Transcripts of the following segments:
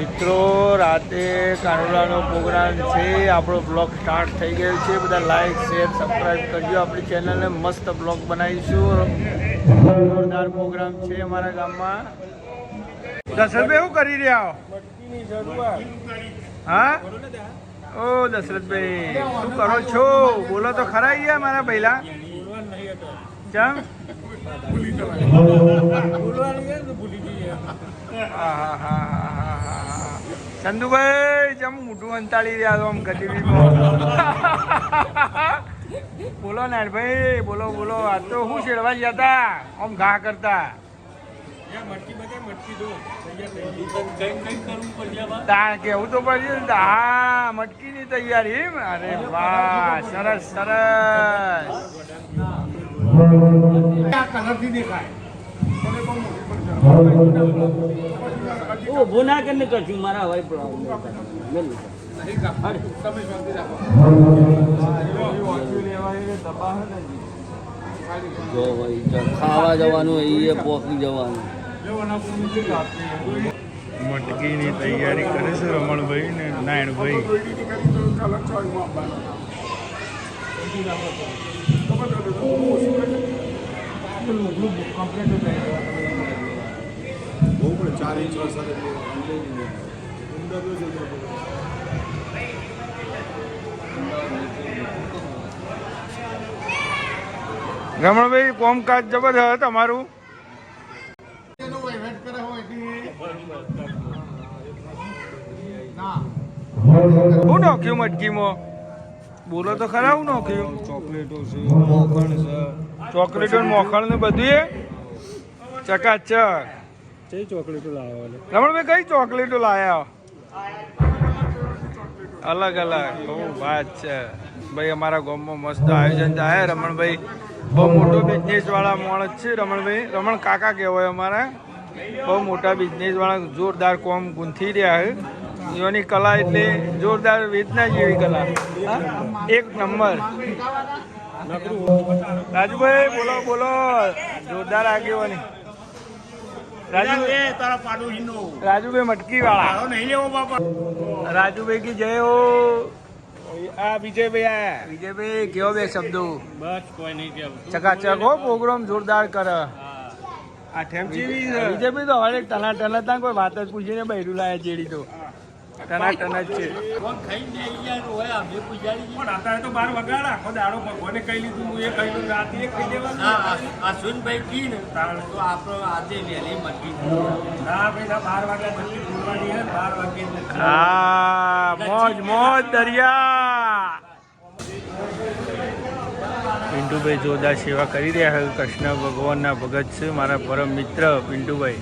મિત્રો રાતે કાનુડાનો પ્રોગ્રામ છે. આપણો બ્લોગ સ્ટાર્ટ થઈ ગયો છે. બધા લાઈક શેર સબસ્ક્રાઈબ કરજો. આપણી ચેનલને મસ્ત બ્લોગ બનાવીશું. જોરદાર પ્રોગ્રામ છે અમારા ગામમાં. દશરથભાઈ શું કરી રહ્યા હો? હા? ઓ દશરથભાઈ શું કરો છો? બોલો તો ખરા ગયા મારા પહેલા. ચમ? આહાહાહાહાહા. ચંદુભાઈ જેમ મોઢું અંતાળી રહ્યા છો આમ ગરીબીમાં બોલો નાનભાઈ બોલો બોલો. આ તો શું શેડવા ગયા હતા? આમ ઘા કરતા. કેવું તો પડશે ને? હા મટકીની તૈયારી એમ. અરે વાહ સરસ સરસ. ઊભું ના ને કરશું મારા ભાઈ ખાવા જવાનું એ પોકી જવાનું મટકીની તૈયારી કરે છે રમણભાઈ ને નાયણભાઈ. ચાર ઇંચ વરસાદ રમણભાઈ કોમકાજ જબરદસ્ત તમારું શું નાખ્યું મટકીમાં બોલો તો ખરા હું નાખ્યું ચોકલેટો છે મોખણ છે ચોકલેટો મોખણ ને બધું ચકાચક. કઈ ચોકલેટો લાવવા રમણભાઈ કઈ ચોકલેટો લાયા? અલગ અલગ. બહુ વાત છે. ભાઈ અમારા ગામમાં મસ્ત આયોજન થાય. રમણભાઈ બહુ મોટો બિઝનેસ વાળા માણસ છે રમણભાઈ રમણ કાકા કહેવાય અમારા. બહુ મોટા બિઝનેસ વાળા જોરદાર કોમ ગુંથી રહ્યા છે. એની કલા એટલે જોરદાર વેદના જેવી કલા. એક નંબર. રાજુભાઈ બોલો બોલો. જોરદાર આગેવાની. રાજુભાઈ મટકી વાળા રાજુભાઈ કી જય હો. આ વિજયભાઈ આયા. વિજયભાઈ કેવો બે શબ્દો? બસ કોઈ નહીં કેવું. ચકાચક હો પ્રોગ્રામ જોરદાર કર. આ ઠેમચી વિજયભાઈ તો હવે ટના ટના તા કોઈ વાત જ પૂછીને બૈરું લાયા ચેડી તો. ટના ટના જ છે. પણ અત્યારે તો બાર વગાડા આખો દાડો ભગવાને કહી લીધું હું એ કહી દઉં રાતે એ કહી દેવાનું. ના ભાઈ ના બાર વાગ્યા પછી બોલવાની હે બાર વાગે હા મોજ મોજ દરિયા. પિન્ટુભાઈ જોરદાર સેવા કરી રહ્યા છે. કૃષ્ણ ભગવાનના ભગત છે મારા પરમ મિત્ર પિન્ટુભાઈ.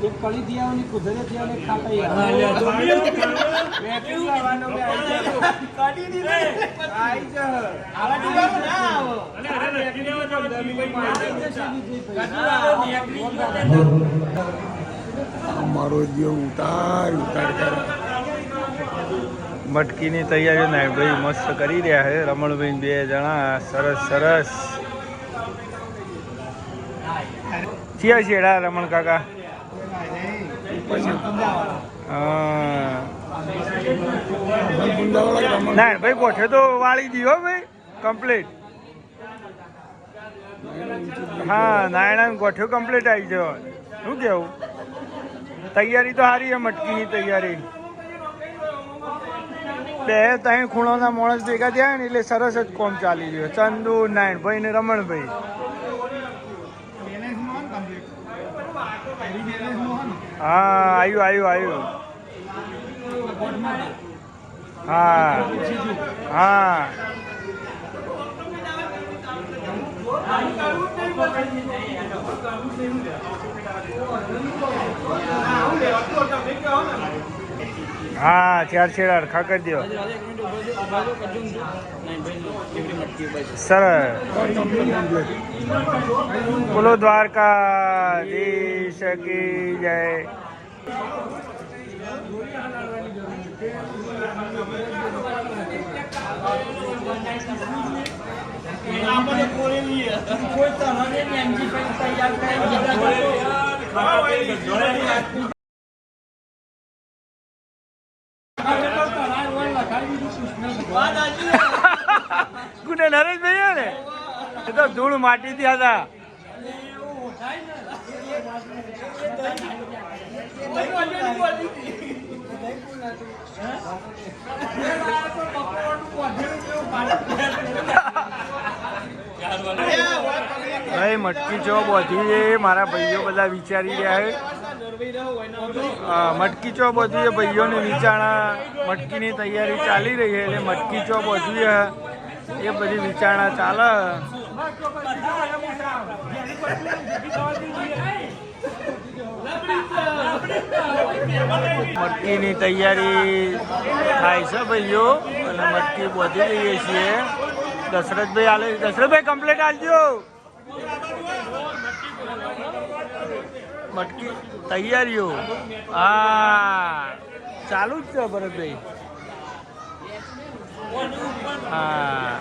એક પડી દિયાઓની કુદરત દિયાઓની ખાતા અમારો જીવ ઉતાર ઉતાર કર મટકીની તૈયારીઓ નાયણભાઈ મસ્ત કરી રહ્યા છે. રમણભાઈ બે જણા સરસ સરસ. ચિયા છેડા રમણ કાકા? હા. નાયણભાઈ ગોઠે તો વાળી દીધો ભાઈ કમ્પ્લીટ હા નાયણા ગોઠ્યો કમ્પ્લીટ આવી ગયો શું કેવું? તૈયારી તો સારી છે મટકીની તૈયારી. બે ત્રણ ખૂણોના માણસ ભેગા થયા ને એટલે સરસ જ કોમ ચાલી રહ્યો ચંદુ નારાયણભાઈ ને રમણભાઈ. હા આવ્યું આવ્યું આવ્યું હા હા હા. ચાર છેડા અરખા કરી દો સરસ. બોલો દ્વારકા દેશ કી જય. ગુને નરેશભાઈ ને એ તો ધૂળ માટીથી હતા. ભાઈ મટકી ચોપ વધી મારા ભાઈઓ બધા વિચારી રહ્યા છે. હા, મટકી ચો બધું ભાઈઓને વિચારણા, મટકીની તૈયારી ચાલી રહી છે, એટલે મટકી ચો બધું એ બધી વિચારણા ચાલે મટકીની તૈયારી થાય છે ભાઈઓ, અને મટકી બોધી રહીએ છીએ. દશરથભાઈ આલે દશરથભાઈ કમ્પ્લેટ આલજો. મટકી તૈયારીઓ. હા. ચાલુ જ છે ભરતભાઈ હા.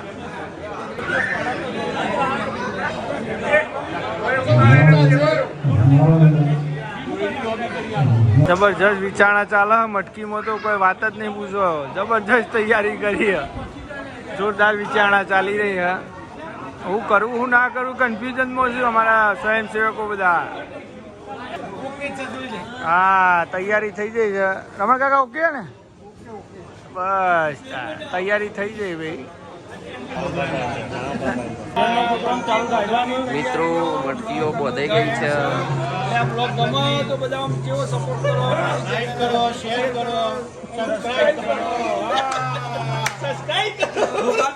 જબરજસ્ત વિચારણા ચાલે, મટકીમાં તો કોઈ વાત જ નહીં પૂછો. જબરજસ્ત તૈયારી કરી. જોરદાર વિચારણા ચાલી રહી હું કરું, હું ના કરું કન્ફ્યુઝનમાં છું અમારા સ્વયંસેવકો બધા. હા તૈયારી થઈ જઈ છે. રમણ કાકા ઓકે ને? બસ તૈયારી થઈ જઈ ભાઈ. મિત્રો મટકીઓ બોધાઈ ગઈ છે. સબસ્ક્રાઇબ કરો.